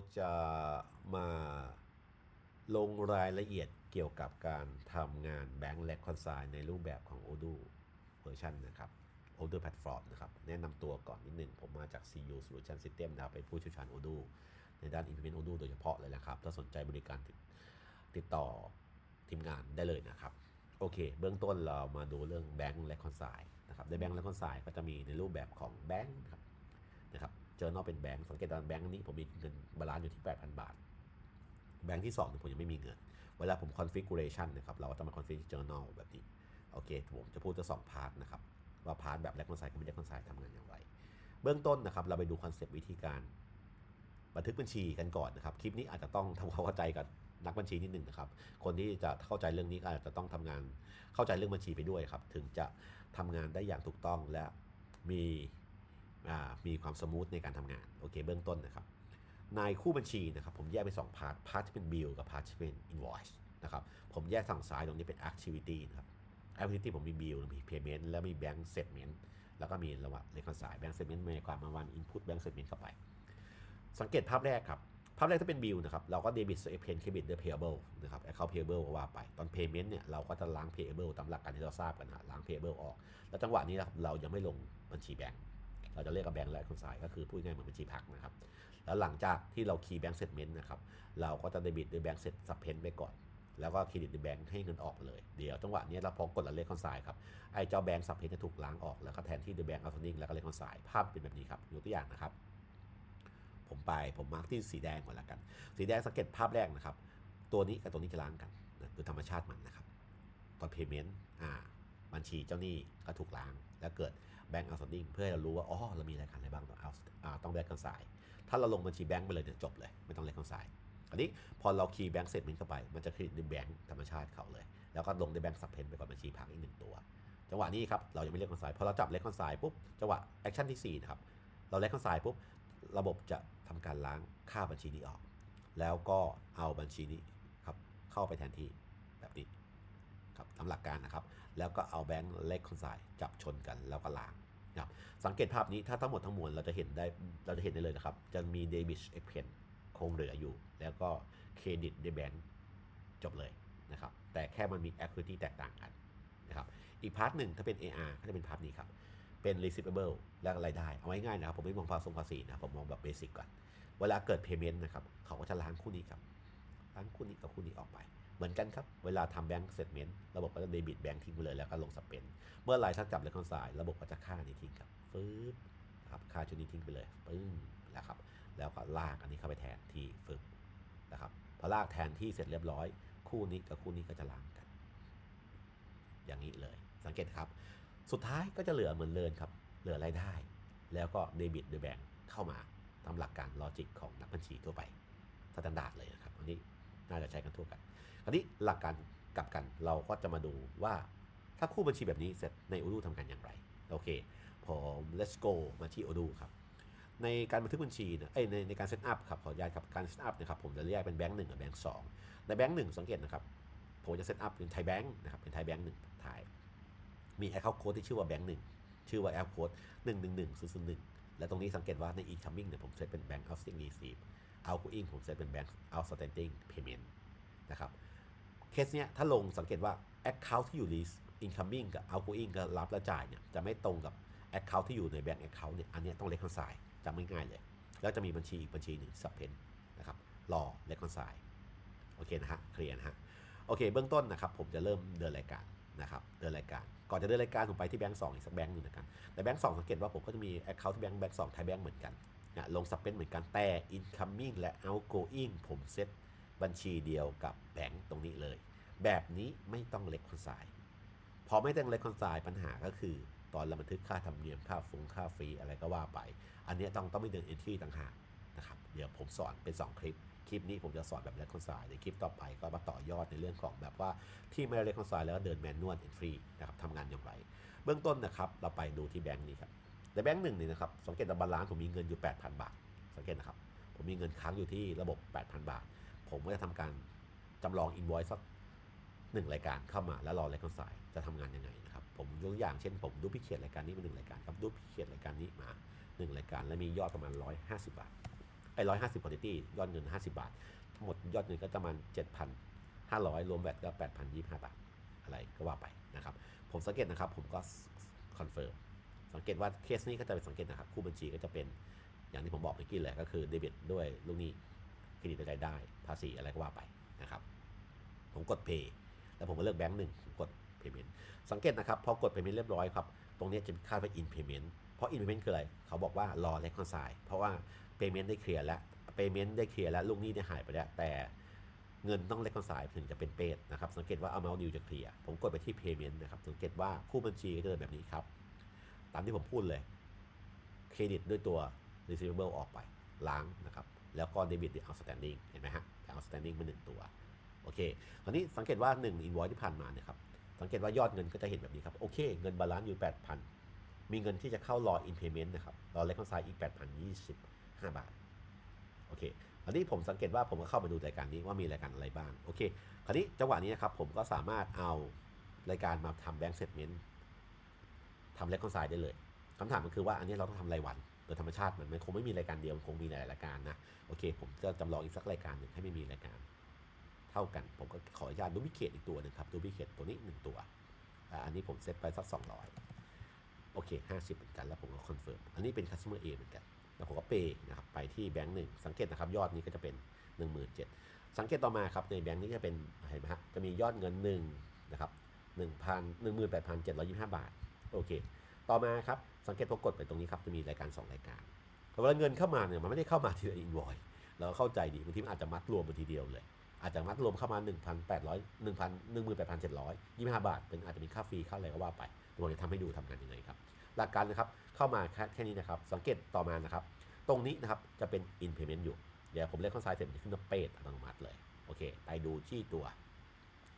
ค้ชจะมาลงรายละเอียดเกี่ยวกับการทำงานแบงก์และคอนไซน์ในรูปแบบของ Odoo เวอร์ชันนะครับ Odoo Platform นะครับ แนะนำตัวก่อนนิดหนึ่ง ผมมาจาก CU Solution System นะครับ เป็นผู้เชี่ยวชาญ Odoo ในด้าน Implement Odoo โดยเฉพาะเลยนะครับ ถ้าสนใจบริการติดติดต่อทีมงานได้เลยนะครับ โอเค เบื้องต้นเรามาดูเรื่องแบงก์และคอนไซน์นะครับ ในแบงก์และคอนไซน์ก็จะมีในรูปแบบของแบงก์ครับ เจอนอเป็นแบงก์สังเกตว่าแบงก์นี้ผมมีเงินบาลานซ์อยู่ที่ 8,000 บาท แบงก์ที่2เนี่ยผมยังไม่มีเงิน เวลาผม configuration นะครับเราก็จะมา configure journal แบบนี้โอเคผมจะพูดจะสองพาร์ทนะครับว่าพาร์ทแบบ reconcile กับไม่ reconcile ทำงานอย่างไร เบื้องต้นนะครับเราไปดูคอนเซปต์วิธีการ บันทึกบัญชีกันก่อนนะครับคลิปนี้อาจจะต้องทำความเข้าใจกับนักบัญชีนิดหนึ่งนะครับ คนที่จะเข้าใจเรื่องนี้ก็อาจจะต้องทำงานเข้าใจเรื่องบัญชีไปด้วยครับ ถึงจะทำงานได้อย่างถูกต้องและมี มีความสมูทในการทำงานโอเคเบื้องต้นนะครับในคู่บัญชีนะครับผมแยกเป็น2พาร์ทพาร์ทที่เป็น bill กับพาร์ทที่เป็น invoice นะครับผมแยกฝั่งซ้ายตรงนี้เป็น activity นะครับ activity ผมมี bill มี payment แล้วมี bank statement แล้วก็มีระหว่าง reconcile bank statement หมายความว่าวัน input bank statement เข้าไป สังเกตภาพแรกครับภาพแรกถ้าเป็น bill นะครับเราก็ debit เ p น credit ด้วย payable นะครับ account payable ก็ว่าไปตอน payment เนี่ยเราก็จะล้าง payable ตามหลักการที่เราทราบกันนะล้าง payable ออก แล้วจังหวะนี้นะครับเรายังไม่ลงบัญชีแบงก์ เราจะเรียกกับแบงก์และคนสายก็คือพูดง่ายเหมือนบัญชีพักนะครับ แล้วหลังจากที่เราคีย์แบงก์เซ็ตเมนต์นะครับ เราก็จะเดบิตด้วยแบงก์เซ็ตสับเพนไปก่อน แล้วก็เครดิตด้วยแบงก์ให้เงินออกเลย เดี๋ยวจังหวะนี้เราพอกดละเลขคอนไซน์ครับ ไอ้เจ้าแบงก์สับเพนจะถูกล้างออก แล้วก็แทนที่ด้วยแบงก์อัลทนิ่งแล้วก็เลขคอนไซน์ภาพเป็นแบบนี้ครับยกตัวอย่างนะครับ ผมไปผมมาร์กที่สีแดงก่อนละกัน สีแดงสังเกตภาพแรกนะครับ ตัวนี้กับตัวนี้จะล้างกันนะโดยธรรมชาติมันนะครับตอนเพย์เมนต์อ่าบัญชีเจ้าหนี้ก็ถูกล้าง แล้วเกิด แบงก์อัลทนิ่งเพื่อให้เรารู้ว่าอ๋อเรามีรายการอะไรบ้างต้องเอาต้องแบงก์คอนไซน์ถ้าเราลงบัญชีแบงก์ไปเลยเนี่ยจบเลยไม่ต้องเลขคอนไซน์อันนี้พอเราคีย์แบงก์เสร็จมันเข้าไป มันจะคลิกในแบงก์ธรรมชาติเขาเลย แล้วก็ลงในแบงก์สับเพนไปก่อนบัญชีพักอีกหนึ่งตัว จังหวะนี้ครับเรายังไม่เลขคอนไซน์พอเราจับเลขคอนไซน์ปุ๊บจังหวะแอคชั่นที่4นะครับเราเลขคอนไซน์ปุ๊บระบบจะทำการล้างค่าบัญชีนี้ออก แล้วก็เอาบัญชีนี้ครับเข้าไปแทนที่ ครับตามหลักการนะครับ แล้วก็เอาแบงก์เลขคอนไซน์จับชนกันแล้วก็ล้างนะครับสังเกตภาพนี้ถ้าทั้งหมดทั้งมวลเราจะเห็นได้เราจะเห็นได้เลยนะครับ จะมีเดบิตเอ็กเพนคงเหลืออยู่ แล้วก็เครดิตเดแบงจบเลยนะครับแต่แค่มันมี equity แตกต่างกันนะครับอีกพาร์ทหนึ่งถ้าเป็น AR ก็จะเป็นพาร์ทนี้ครับเป็น receivable และรายได้ เอาไว้ง่ายนะครับ ผมไม่มองภาษีภาษีนะผมมองแบบเบสิกก่อน เวลาเกิด payment นะครับ เขาก็จะล้างคู่นี้ครับ ล้างคู่นี้กับคู่นี้ออกไป เหมือนกันครับ เวลาทำแบงก์เซ t เมนต์ระบบก็จะเดบิตแบงก์ทิ้งไปเลยแล้วก็ลงสเปน เมื่อไหรถ้าจับเลขคอนไซน์ระบบก็จะค่านี้ทิ้งครับฟืบนะครับค่าชุดนี้ทิ้งไปเลยปึ้งแล้วครับ แล้วก็ลากอันนี้เข้าไปแทนที่ฟึบนะครับพอลากแทนที่เสร็จเรียบร้อย คู่นี้กับคู่นี้ก็จะล้างกัน อย่างนี้เลย สังเกตครับ สุดท้ายก็จะเหลือเหมือนเดิมครับ เหลือรายได้ แล้วก็เดบิตโดยแบงก์เข้ามาตามหลักการลอจิกของนักบัญชีทั่วไปสแตนดาร์ดเลยนะครับอันนี้ น่าจะใช้กันทั่วกันคราวนี้หลักการกลับกันเราก็จะมาดูว่าถ้าคู่บัญชีแบบนี้เสร็จใน Odoo ทำกันอย่างไรโอเคผม let's go มาที่ Odoo ครับในการบันทึกบัญชีเนี่ยเอ้ยในในการเซตอัพครับขออนุญาตครับการเซตอัพนะครับผมจะแยกเป็นแบงค์หนึ่งกับแบงค์สองในแบงค์หนึ่งสังเกตนะครับผมจะเซตอัพเป็นไทยแบงค์นะครับเป็นไทยแบงค์หนึ่งไทยมีแอคเคาท์โค้ดที่ชื่อว่าแบงค์หนึ่งชื่อว่าแอคโค้ดหนึ่งหนึ่งหนึ่งศูนย์ศูนย์หนึ่งและตรงนี้สังเกตว่าใน incoming เนี่ยผมเซตเป็นแบงค์ outstanding receive outgoing ผมเซตเป็นแบงค์ outstanding payment นะครับเคสเนี้ยถ้าลงสังเกตว่า Account ที่อยู่ list incoming กับ outgoing ก็รับและจ่ายเนี่ยจะไม่ตรงกับ Account ที่อยู่ใน Bank Account เนี่ยอันนี้ต้อง reconcile จำง่ายเลย แล้วจะมีบัญชีอีกบัญชีหนึ่ง subpen นะครับรอ reconcile โอเคนะฮะเคลียร์นะฮะโอเค เบื้องต้นนะครับผมจะเริ่มเดินรายการนะครับเดินรายการ ก่อนจะเดินรายการผมไปที่แบงก์สองอีกสักแบงก์หนึ่งนะครับในแบงก์สองสังเกตว่าผมก็จะมี Account ที่แบงก์แบงก์สองไทยแบงก์เหมือนกัน นะลง subpen เหมือนกันแต่ incoming และ outgoing ผมเซตบัญชีเดียวกับแบงก์ตรงนี้เลย แบบนี้ไม่ต้องเล็กคอนไซน์พอไม่ต้องเล็กคอนไซน์ปัญหาก็คือ ตอนเราบันทึกค่าธรรมเนียมค่าฟงค่าฟรีอะไรก็ว่าไป อันนี้ต้องต้องไม่เดินเอนทรีต่างหากนะครับเดี๋ยวผมสอนเป็น 2 คลิป คลิปนี้ผมจะสอนแบบเล็กคอนไซน์ในคลิปต่อไปก็มาต่อยอดในเรื่องของแบบว่าที่ไม่เล็กคอนไซน์แล้วเดินแมนนวลเอนทรีนะครับทำงานอย่างไร เบื้องต้นนะครับเราไปดูที่แบงก์นี้ครับ ในแบงก์หนึ่งเนี่ยนะครับสังเกตว่าบาลานซ์ผมมีเงินอยู่ 8,000 บาท สังเกตนะครับ ผมมีเงินค้างอยู่ที่ระบบ 8,000 บาท ผมก็จะทำการจำลองอินโวยสักหนึ่งรายการเข้ามาแล้วรอรายการสายจะทำงานยังไงนะครับผมยกตัวอย่างเช่นผมดูพิเศษรายการนี้เป็นหนึ่งรายการครับดูพิเศษรายการนี้มาหนึ่งรายการ และมียอดประมาณ 150 บาทไอ้ร้อยห้าสิบคอนติตี้ยอดเงินห้าสิบาท ทั้งหมดยอดเงินก็ประมาณเจ็ดพันห้าร้อยรวมแวตก็แปดพันยี่ห้าบาท อะไรก็ว่าไปนะครับ ผมสังเกตนะครับผมก็คอนเฟิร์ม สังเกตว่าเคสนี้ก็จะเป็นสังเกตนะครับ คู่บัญชีก็จะเป็นอย่างที่ผมบอกเมื่อกี้แหละก็คือเดบิตด้วยลูกหนี้เครดิตรายได้ ภาษีอะไรก็ว่าไปนะครับผมกด Pay แล้วผมก็เลือกแบงค์หนึ่งผมกด Payment สังเกตนะครับ พอกด Payment เรียบร้อยครับ ตรงนี้จะมีค่าว่า In Payment เพราะ In Payment คืออะไร เขาบอกว่ารอ Reconcile เพราะว่า Payment ได้เคลียร์แล้ว Payment ได้เคลียร์แล้วลูกหนี้ได้หายไปแล้ว แต่เงินต้อง Reconcile ถึงจะเป็นเปดนะครับ สังเกตว่า Amount Due จะเคลียร์ ผมกดไปที่ Payment นะครับ สังเกตว่าคู่บัญชีก็จะเดินแบบนี้ครับ ตามที่ผมพูดเลยเครดิตด้วยตัว receivable ออกไปล้างนะครับ แล้วก็ debit ด้วย outstanding เห็นไหมฮะ outstanding เป็นหนึ่งตัว โอเค คราวนี้สังเกตว่า 1 invoice ที่ผ่านมาเนี่ยครับ สังเกตว่ายอดเงินก็จะเห็นแบบนี้ครับ โอเค เงินบาลานซ์อยู่ 8,000 มีเงินที่จะเข้ารอ in payment นะครับ รอ reconcile อีก 8,025 บาท โอเค คราวนี้ผมสังเกตว่าผมก็เข้ามาดูรายการนี้ว่ามีรายการอะไรบ้าง โอเค คราวนี้จังหวะนี้นะครับผมก็สามารถเอารายการมาทำ bank statement ทำ reconcile ได้เลยคำถามมันคือว่าอันนี้เราต้องทำรายวันโดยธรรมชาติมันมันคงไม่มีรายการเดียวมันคงมีหลายรายการนะโอเค ผมจะจำลองอีกสักรายการหนึ่งให้ไม่มีรายการ เท่ากัน ผมก็ขออนุญาตดูพิเคตอีกตัวหนึ่งครับดูพิเคตตัวนี้1ตัวอันนี้ผมเซตไปสัก200โอเค50เหมือนกันแล้วผมก็คอนเฟิร์มอันนี้เป็น customer A เหมือนกันแล้วผมก็เปย์นะครับไปที่แบงค์หนึ่งสังเกตนะครับยอดนี้ก็จะเป็น 17,000สังเกตต่อมาครับในแบงค์นี้จะเป็นเห็นไหมฮะจะมียอดเงิน1นะครับ1,000 18,725 บาท โอเค ต่อมาครับ สังเกตพอกดไปตรงนี้ครับจะมีรายการ 2 รายการเวลาเงินเข้ามาเนี่ยมันไม่ได้เข้ามาทีละอินวอยเราเข้าใจดีบางทีมันอาจจะมัดรวมมาทีเดียวเลย อาจจะมัดรวมเข้ามา 1,800 1,000 18,725 บาท เป็นอาจจะมีค่าฟรีค่าอะไรก็ว่าไปเดี๋ยวผมจะทำให้ดูทำงานยังไงครับ หลักการนะครับเข้ามาแค่แค่นี้นะครับ สังเกตต่อมานะครับ ตรงนี้นะครับจะเป็น in payment อยู่ เดี๋ยวผมเล่นข้างซ้ายเสร็จมันจะขึ้นมาเปดอัตโนมัติเลย โอเค ไปดูที่ตัว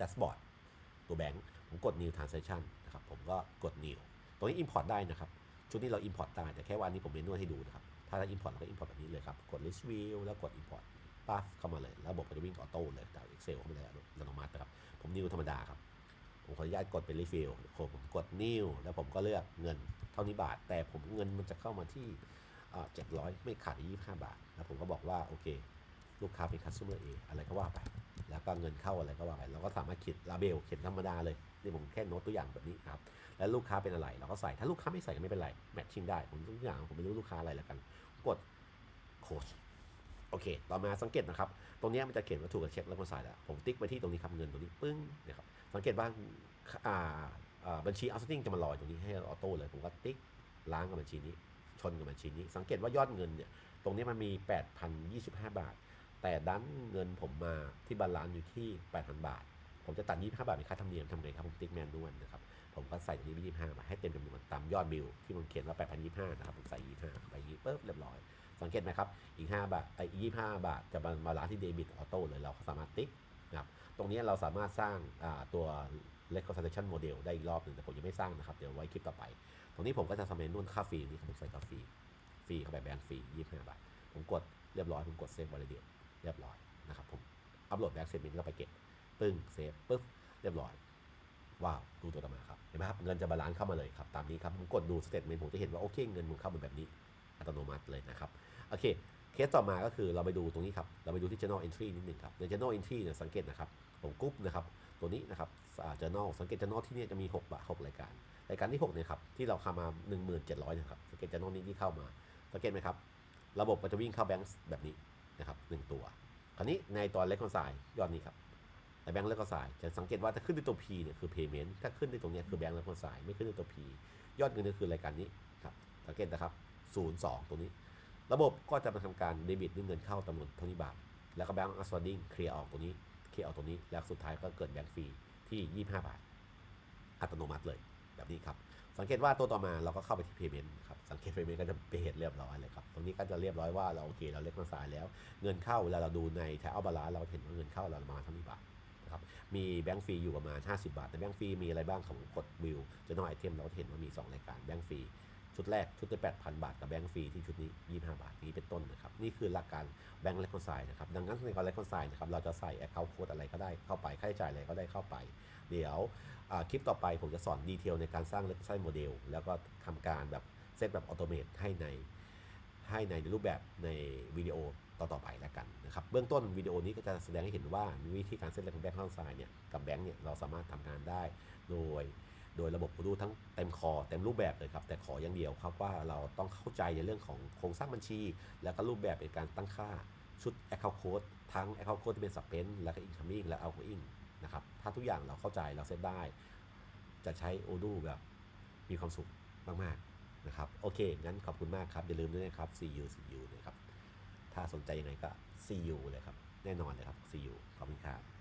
dashboard ตัวแบงค์ ผมกด new transaction นะครับ ผมก็กด new ตรงนี้ import ได้นะครับ ชุดนี้เรา import ได้ แต่แค่ว่าอันนี้ผมเมนนวดให้ดูนะครับ ถ้าเรา import เราก็ import แบบนี้เลยครับ กด list view แล้วกด import ปั๊บเข้ามาเลย ระบบก็จะวิ่งออโต้เลยจาก Excel เข้ามาเลยอัตโนมัตินะครับ ผม new ธรรมดาครับ ผมขออนุญาตกดเป็น refill ผมกด new แล้วผมก็เลือกเงินเท่านี้บาท แต่ผมเงินมันจะเข้ามาที่เจ็ดร้อยไม่ขาดยี่สิบห้าบาท แล้วผมก็บอกว่าโอเค ลูกค้าเป็น customer A อะไรก็ว่าไป แล้วก็เงินเข้าอะไรก็ว่าไป เราก็สามารถเขียนลาเบลเขียนธรรมดาเลยนี่ผมแค่โน้ตตัวอย่างแบบนี้ครับ แล้วลูกค้าเป็นอะไรเราก็ใส่ ถ้าลูกค้าไม่ใส่ก็ไม่เป็นไร แมทชิ่งได้ ผมทุกอย่างผมไม่รู้ลูกค้าอะไรแล้วกัน กดโค้ชโอเค ต่อมาสังเกตนะครับ ตรงนี้มันจะเขียนว่าถูกกับเช็คแล้วก็ใส่แล้ว ผมติ๊กไปที่ตรงนี้ครับเงินตรงนี้ปึ้งนะครับ สังเกตว่าอ่าอ่าบัญชี outstanding จะมาลอยตรงนี้ให้ออโต้เลย ผมก็ติ๊กล้างกับบัญชีนี้ ชนกับบัญชีนี้ สังเกตว่ายอดเงินเนี่ย ตรงนี้มันมี 8,025 บาท แต่ดันเงินผมมาที่บาลานซ์อยู่ที่ 8,000 บาท ผมจะตัด 25 บาทเป็นค่าธรรมเนียมทำไงครับผมติ๊กแมนนวลนะครับ ผมก็ใส่ตรงนี้ไป25บาทให้เต็มจำนวนตามยอดบิลที่มันเขียนว่า 8,025 นะครับ ผมใส่ 25เข้าไปย่างนี้ปุ๊บเรียบร้อย สังเกตไหมครับ อีก 5 บาทไอ้อีก25 บาท จะมามาล้านที่เดบิตออโต้เลยเราก็สามารถติ๊กนะครับตรงนี้เราสามารถสร้างตัว reconciliation model ได้อีกรอบหนึ่งแต่ผมยังไม่สร้างนะครับ เดี๋ยวไว้คลิปต่อไป ตรงนี้ผมก็จะทำเมนูค่าฟรีนี่ผมใส่ค่าฟรีฟรีเข้าไปแบงค์ฟรี25 บาท ผมกดเรียบร้อยผมกดเซฟวอล เรียบร้อยนะครับผมอัปโหลดแบ็กเซฟเมนต์เข้าไปเก็บปึ้งเซฟปุ๊บเรียบร้อย ว้าวดูตัวต่อมาครับเห็นไหมครับเงินจะบาลานซ์เข้ามาเลยครับ ตามนี้ครับผมกดดูสเตทเมนต์ผมจะเห็นว่าโอเคเงินมันเข้ามาแบบนี้อัตโนมัติเลยนะครับโอเคเคสต่อมาก็คือเราไปดูตรงนี้ครับ เราไปดูที่ journal entry นิดหนึ่งครับ ใน journal entry เนี่ยสังเกตนะครับผมกรุ๊ปนะครับ ตัวนี้นะครับ journal สังเกต journal ที่นี่จะมี6บาท6รายการ รายการที่6เนี่ยครับ ที่เราเข้ามา 1700นะครับ สังเกต journal นี้ที่เข้ามา สังเกตไหมครับ ระบบก็จะวิ่งเข้าแบงค์แบบนี้ นะครับหนึ่งตัว คราวนี้ในตัวเลขคอนไซยอดนี้ครับในแบงค์เลขคอนไซจะสังเกตว่าถ้าขึ้นด้วยตัว P เนี่ยคือ payment ถ้าขึ้นด้วยตรงนี้คือแบงค์เลขคอนไซไม่ขึ้นด้วยตัว P ยอดเงินก็คือรายการนี้ครับสังเกตนะครับ 02 ตรงนี้ ระบบก็จะมาทำการเดบิตด้วยเงินเข้าจำนวนเท่านี้บาทแล้วก็แบงค์อัสวดิ้งเคลียร์ออกตรงนี้เคลียร์ออกตรงนี้แล้วสุดท้ายก็เกิดแบงค์ฟรีที่ 25 บาท อัตโนมัติเลยแบบนี้ครับ สังเกตว่าตัวต่อมาเราก็เข้าไปที่ payment ครับสังเกต payment ก็จะเป็นเรียบร้อยเลยครับตรงนี้ก็จะเรียบร้อยว่าเราโอเคเราเล็กมาสายแล้ว เงินเข้าเวลาเราดูในแถวบาลาเราเห็นว่าเงินเข้าเราประมาณเท่านี้บาทนะครับมีแบงก์ฟรีอยู่ประมาณ 50 บาท แต่แบงก์ฟรีมีอะไรบ้างของกดวิวจะน้อยไอเทมเราเห็นว่ามี 2 รายการแบงก์ฟรี ชุดแรกชุดละ8,000 บาทกับแบงก์ฟรีที่ชุดนี้ 25 บาทนี้เป็นต้นนะครับ นี่คือหลักการแบงก์เลคอนไซนะครับดังนั้นในการเลคอนไซนะครับเราจะใส่แอคเคาท์โค้ดอะไรก็ได้เข้าไปค่าใช้จ่ายอะไรก็ได้เข้าไป เดี๋ยวคลิปต่อไปผมจะสอนดีเทลในการสร้าง reconcile model แล้วก็ทำการแบบเซตแบบออโตเมตให้ในให้ในรูปแบบในวิดีโอต่อๆไปแล้วกันนะครับเบื้องต้นวิดีโอนี้ก็จะแสดงให้เห็นว่ามีวิธีการเซตแรงแบงค์ข้างซ้ายเนี่ยกับแบงค์เนี่ยเราสามารถทำงานได้โดย โดยระบบ Odoo ทั้งเต็มคอเต็มรูปแบบเลยครับ แต่ขออย่างเดียวครับว่าเราต้องเข้าใจในเรื่องของโครงสร้างบัญชี แล้วก็รูปแบบในการตั้งค่าชุด Account Code ทั้ง Account Code ที่เป็น Suspend แล้วก็ Incoming และ Outgoing นะครับ ถ้าทุกอย่างเราเข้าใจเราเซตได้ จะใช้ Odoo แบบมีความสุขมาก ๆ นะครับ โอเค งั้นขอบคุณมากครับ อย่าลืมด้วยนะครับ see you see you นะครับ ถ้าสนใจยังไงก็ see you เลยครับ แน่นอนเลยครับ see you ขอบคุณครับ